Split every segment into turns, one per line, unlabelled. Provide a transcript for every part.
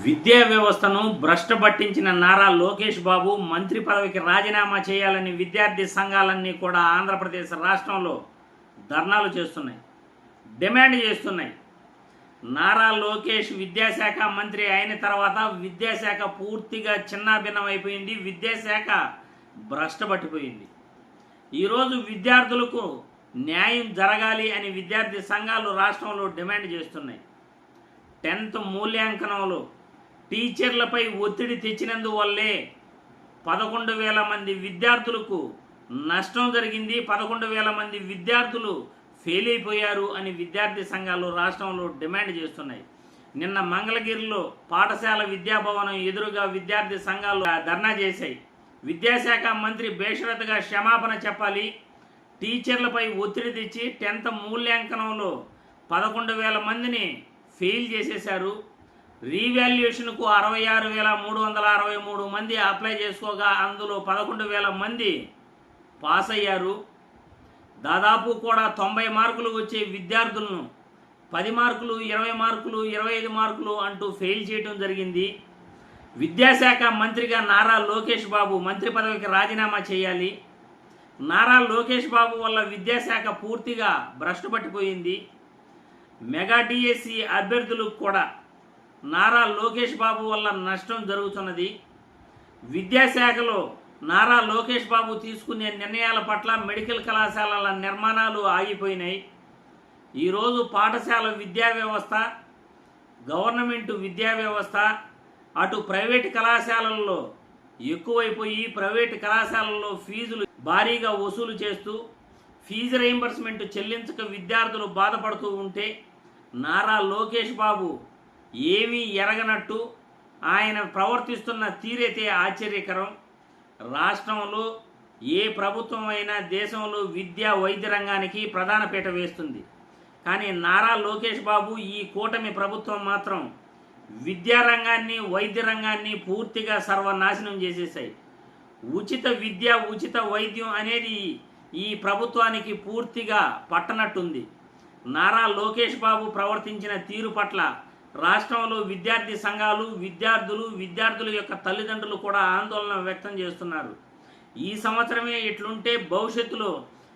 విద్యా వ్యవస్థను భ్రష్ట పట్టించిన నారా లోకేష్ బాబు మంత్రి పదవికి రాజీనామా చేయాలని విద్యార్థి సంఘాలన్నీ కూడా ఆంధ్రప్రదేశ్ రాష్ట్రంలో ధర్నాలు చేస్తున్నాయి డిమాండ్ చేస్తున్నాయి. నారా లోకేష్ విద్యాశాఖ మంత్రి అయిన తర్వాత విద్యాశాఖ పూర్తిగా చిన్నాభిన్నమైపోయింది విద్యాశాఖ భ్రష్టపట్టిపోయింది. ఈరోజు విద్యార్థులకు న్యాయం జరగాలి అని విద్యార్థి సంఘాలు రాష్ట్రంలో డిమాండ్ చేస్తున్నాయి. టెన్త్ మూల్యాంకనంలో టీచర్లపై ఒత్తిడి తెచ్చినందువల్లే పదకొండు వేల మంది విద్యార్థులకు నష్టం జరిగింది. పదకొండు వేల మంది విద్యార్థులు ఫెయిల్ అయిపోయారు అని విద్యార్థి సంఘాలు రాష్ట్రంలో డిమాండ్ చేస్తున్నాయి. నిన్న మంగళగిరిలో పాఠశాల విద్యాభవనం ఎదురుగా విద్యార్థి సంఘాలు ధర్నా చేశాయి. విద్యాశాఖ మంత్రి బేషరతుగా క్షమాపణ చెప్పాలి. టీచర్లపై ఒత్తిడి తెచ్చి టెన్త్ మూల్యాంకనంలో పదకొండు వేల మందిని ఫెయిల్ చేసేశారు. రీవాల్యుయేషన్కు అరవై ఆరు వేల మూడు వందల అరవై మూడు మంది అప్లై చేసుకోగా అందులో పదకొండు వేల మంది పాస్ అయ్యారు. దాదాపు కూడా తొంభై మార్కులు వచ్చే విద్యార్థులను పది మార్కులు ఇరవై మార్కులు ఇరవై ఐదు మార్కులు అంటూ ఫెయిల్ చేయడం జరిగింది. విద్యాశాఖ మంత్రిగా నారా లోకేష్ బాబు మంత్రి పదవికి రాజీనామా చేయాలి. నారా లోకేష్ బాబు వల్ల విద్యాశాఖ పూర్తిగా భ్రష్టు పట్టిపోయింది. మెగా డిఎస్సి అభ్యర్థులకు కూడా నారా లోకేష్ బాబు వల్ల నష్టం జరుగుతున్నది. విద్యాశాఖలో నారా లోకేష్ బాబు తీసుకునే నిర్ణయాల పట్ల మెడికల్ కళాశాలల నిర్మాణాలు ఆగిపోయినాయి. ఈరోజు పాఠశాల విద్యా వ్యవస్థ గవర్నమెంట్ విద్యా వ్యవస్థ అటు ప్రైవేట్ కళాశాలల్లో ఎక్కువైపోయి ప్రైవేట్ కళాశాలల్లో ఫీజులు భారీగా వసూలు చేస్తూ ఫీజు రీయింబర్స్మెంట్ చెల్లించక విద్యార్థులు బాధపడుతూ ఉంటే నారా లోకేష్ బాబు ఏమీ ఎరగనట్టు ఆయన ప్రవర్తిస్తున్న తీరైతే ఆశ్చర్యకరం. రాష్ట్రంలో ఏ ప్రభుత్వం అయినా దేశంలో విద్యా వైద్య రంగానికి ప్రధాన పీట వేస్తుంది. కానీ నారా లోకేష్ బాబు ఈ కూటమి ప్రభుత్వం మాత్రం విద్యారంగాన్ని వైద్య రంగాన్ని పూర్తిగా సర్వనాశనం చేసేసాయి. ఉచిత విద్య ఉచిత వైద్యం అనేది ఈ ప్రభుత్వానికి పూర్తిగా పట్టనట్టుంది. నారా లోకేష్ బాబు ప్రవర్తించిన తీరు పట్ల రాష్ట్రంలో విద్యార్థి సంఘాలు విద్యార్థులు విద్యార్థుల యొక్క తల్లిదండ్రులు కూడా ఆందోళన వ్యక్తం చేస్తున్నారు. ఈ సంవత్సరమే ఇట్లుంటే భవిష్యత్తులో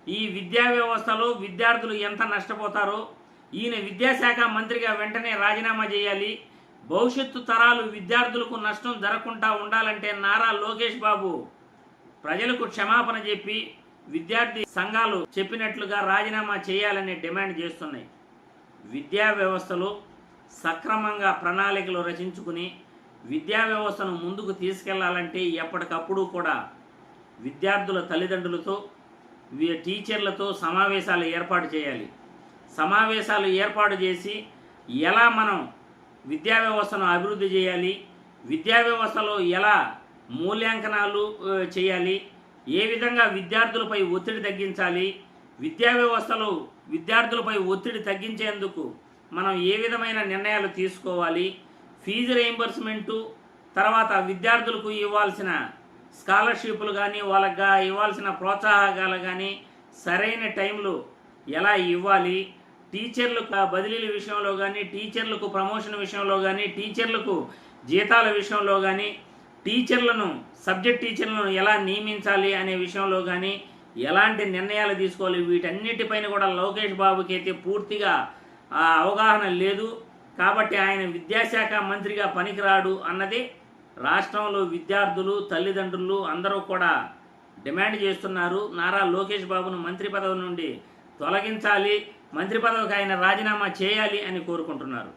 ఈ విద్యా వ్యవస్థలో విద్యార్థులు ఎంత నష్టపోతారో ఈయన విద్యాశాఖ మంత్రిగా వెంటనే రాజీనామా చేయాలి. భవిష్యత్తు తరాలు విద్యార్థులకు నష్టం జరగకుండా ఉండాలంటే నారా లోకేష్ బాబు ప్రజలకు క్షమాపణ చెప్పి విద్యార్థి సంఘాలు చెప్పినట్లుగా రాజీనామా చేయాలని డిమాండ్ చేస్తున్నాయి. విద్యా వ్యవస్థలో సక్రమంగా ప్రణాళికలు రచించుకుని విద్యా వ్యవస్థను ముందుకు తీసుకెళ్ళాలంటే ఎప్పటికప్పుడు కూడా విద్యార్థుల తల్లిదండ్రులతో టీచర్లతో సమావేశాలు ఏర్పాటు చేయాలి. సమావేశాలు ఏర్పాటు చేసి ఎలా మనం విద్యా వ్యవస్థను అభివృద్ధి చేయాలి విద్యా వ్యవస్థలో ఎలా మూల్యాంకనాలు చేయాలి ఏ విధంగా విద్యార్థులపై ఒత్తిడి తగ్గించాలి విద్యా వ్యవస్థలో విద్యార్థులపై ఒత్తిడి తగ్గించేందుకు మనం ఏ విధమైన నిర్ణయాలు తీసుకోవాలి? ఫీజు రీయింబర్స్మెంటు తర్వాత విద్యార్థులకు ఇవ్వాల్సిన స్కాలర్షిప్లు కానీ వాళ్ళకి ఇవ్వాల్సిన ప్రోత్సాహకాలు కానీ సరైన టైంలో ఎలా ఇవ్వాలి? టీచర్లకు బదిలీల విషయంలో కానీ టీచర్లకు ప్రమోషన్ విషయంలో కానీ టీచర్లకు జీతాల విషయంలో కానీ టీచర్లను సబ్జెక్ట్ టీచర్లను ఎలా నియమించాలి అనే విషయంలో కానీ ఎలాంటి నిర్ణయాలు తీసుకోవాలి? వీటన్నిటిపైన కూడా లోకేష్ బాబుకి అయితే పూర్తిగా అవగాహన లేదు కాబట్టి ఆయన విద్యాశాఖ మంత్రిగా పనికిరాడు అన్నది రాష్ట్రంలో విద్యార్థులు తల్లిదండ్రులు అందరూ కూడా డిమాండ్ చేస్తున్నారు. నారా లోకేష్ బాబును మంత్రి పదవి నుండి తొలగించాలి మంత్రి పదవికి ఆయన రాజీనామా చేయాలి అని కోరుకుంటున్నారు.